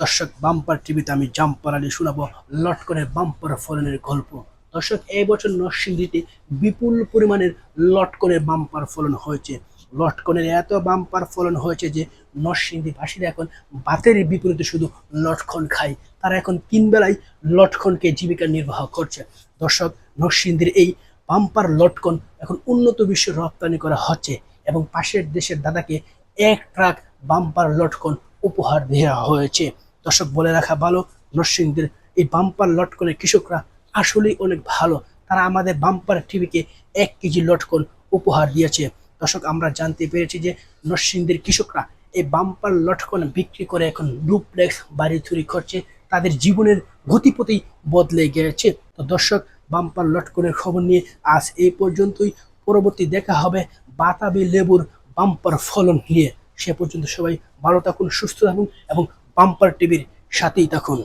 দর্শক, বাম্পার টিভিতে আমি জাম্পার আলী শোনাবো লটকনের বাম্পার ফলনের গল্প। দর্শক, এই বছর নরসিংদীতে বিপুল পরিমাণের লটকনের বাম্পার ফলন হয়েছে। লটকনের এত বাম্পার ফলন হয়েছে যে নরসিংদীবাসীরা এখন বাতের বিপরীতে শুধু লটকন খায়। তারা এখন তিন বেলায় লটকনকে জীবিকা নির্বাহ করছে। দর্শক, নরসিংদীর এই বাম্পার লটকন এখন উন্নত বিশ্বে রপ্তানি করা হচ্ছে এবং পাশের দেশের দাদাকে এক ট্রাক বাম্পার লটকন উপহার দেওয়া হয়েছে। দর্শক বলে রাখা ভালো, নরসিংদীর এই বাম্পার লটকনের কৃষকরা আসলেই অনেক ভালো। তারা আমাদের বাম্পার টিভিকে এক কেজি লটকন উপহার দিয়েছে। দর্শক, আমরা জানতে পেরেছি যে নরসিংদীর কৃষকরা এই বাম্পার লটকন বিক্রি করে এখন ডুপ্লেক্স বাড়ি তৈরি করছে তাদের জীবনের গতিপথেই বদলে গেছে। তো দর্শক, বাম্পার লটকনের খবর নিয়ে আজ এই পর্যন্তই। পরবর্তী দেখা হবে বাতাবি লেবুর বাম্পার ফলন নিয়ে। সে পর্যন্ত সবাই ভালো থাকুন, সুস্থ থাকুন এবং বাম্পার টিভির সাথেই থাকুন।